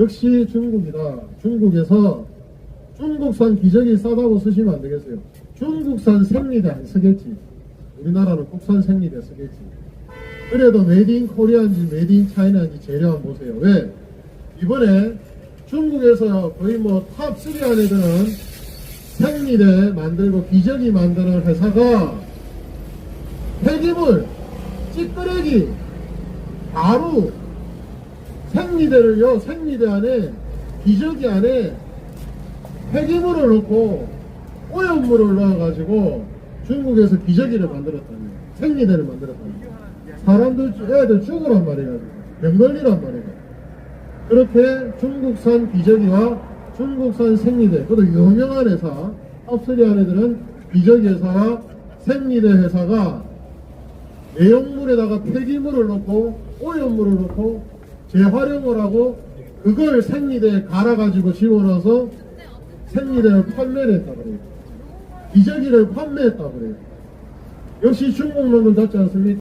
역시 중국이다. 중국에서 중국산 기저귀 싸다고 쓰시면 안 되겠어요. 중국산 생리대 안 쓰겠지. 우리나라는 국산 생리대 쓰겠지. 그래도 메이드 인 코리아인지 메이드 인 차이나인지 재료 한번 보세요. 왜? 이번에 중국에서 거의 뭐 탑 3 안에 드는 생리대 만들고 기저귀 만드는 회사가 폐기물, 찌끄레기, 가루, 생리대를요, 생리대 안에, 기저귀 안에 폐기물을 넣고 오염물을 넣어가지고 중국에서 기저귀를 만들었다니, 생리대를 만들었다니. 사람들, 애들 죽으란 말이야. 병 걸리란 말이야. 그렇게 중국산 기저귀와 중국산 생리대, 그것도 유명한 회사, 탑3 안에들은 기저귀 회사와 생리대 회사가 내용물에다가 폐기물을 넣고 오염물을 넣고 재활용을 하고 그걸 생리대에 갈아가지고 집어넣어서 생리대를 판매를 했다 그래요. 기저귀를 판매했다 그래요. 역시 중국 놈들 같지 않습니까?